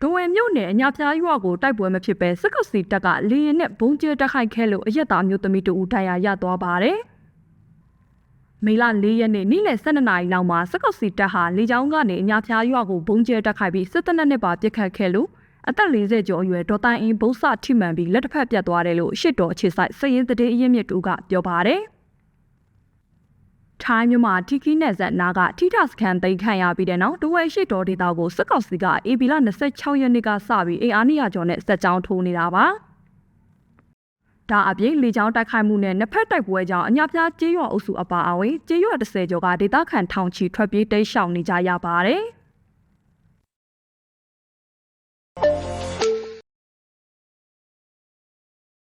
ဒိုဝင်မြို့နယ်အညာဖျားရွာကိုတိုက်ပွဲမဖြစ်ပဲစစ်ကောက်စီတပ်ကလေရင်နဲ့ဘုံကျဲတိုက်ခိုက်ခဲ့လို့အရက်သားမျိုးသမီးတူဦးတရားရသွားပါတယ်။မေလ၄ရက်နေ့နေ့လယ်12နာရီလောက်မှာစစ်ကောက်စီတပ်ဟာလေကြောင်းကနေအညာဖျားရွာကိုဘုံကျဲတိုက်ခိုက်ပြီးစစ်တပ်နဲ့ပါပစ်ခတ်ခဲ့လို့အသက်40ကျော်အရွယ်ဒေါ်တိုင်အင်းဘုတ်စထိမှန်ပြီးလက်တစ်ဖက်ပြတ်သွားတယ်လို့ရှစ်တော်အခြေဆိုင်စရင်တည်အရင်မြစ်တူကပြောပါတယ်။ ထိုင်းမြန်မာတီကီနယ်ဆက်နာကထိထစခန်သိမ်းခံရပြီးတဲ့နောက်ဒဝဲရှိတော်ဒေတာကိုစစ်ကောင်စီကအေဘီလာ26ရက်နေ့ကစပြီးအေအားနီယာကျော်နဲ့စက်ကြောင်းထိုးနေတာပါ။ဒါအပြင်လေကြောင်းတိုက်ခိုက်မှုနဲ့နှစ်ဖက်တိုက်ပွဲကြောင့်အညာပြားကျေးရွာအုပ်စုအပါအဝင်ကျေးရွာ30ကျော်ကဒေသခံထောင်ချီထွက်ပြေးတိမ်းရှောင်နေကြရပါတယ်။